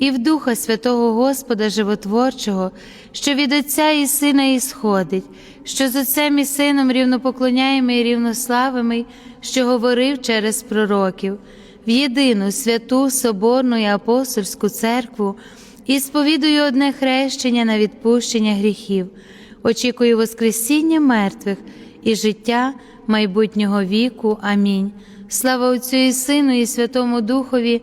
і в Духа Святого Господа Животворчого, що від Отця і Сина ісходить, що з Отцем і Сином рівнопоклоняємо і рівнославими, що говорив через пророків, в єдину святу Соборну і апостольську церкву і сповідую одне хрещення на відпущення гріхів, очікую Воскресіння мертвих і життя майбутнього віку. Амінь. Слава Отцю і Сину, і Святому Духові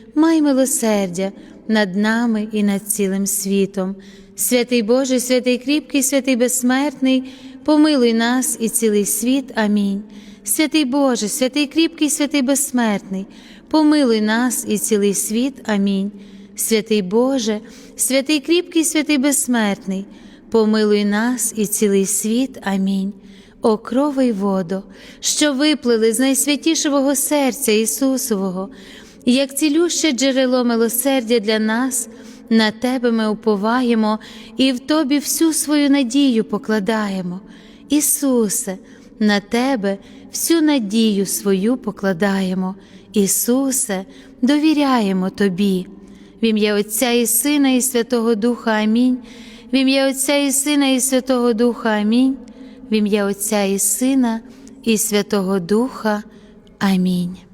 май милосердя над нами і над цілим світом. Святий Боже, святий кріпкий, святий безсмертний, помилуй нас і цілий світ. Амінь. Святий Боже, святий кріпкий, святий безсмертний, помилуй нас і цілий світ. Амінь. Святий Боже, святий кріпкий, святий безсмертний, помилуй нас і цілий світ. Амінь. О крови й водо, що виплили з найсвятішого серця Ісусового, як цілюще джерело милосердя для нас, на Тебе ми уповаємо і в Тобі всю свою надію покладаємо. Ісусе, на Тебе всю надію свою покладаємо. Ісусе, довіряємо Тобі. В ім'я Отця і Сина, і Святого Духа Амінь. В ім'я Отця і Сина, і Святого Духа Амінь. В ім'я Отця і Сина, і Святого Духа. Амінь.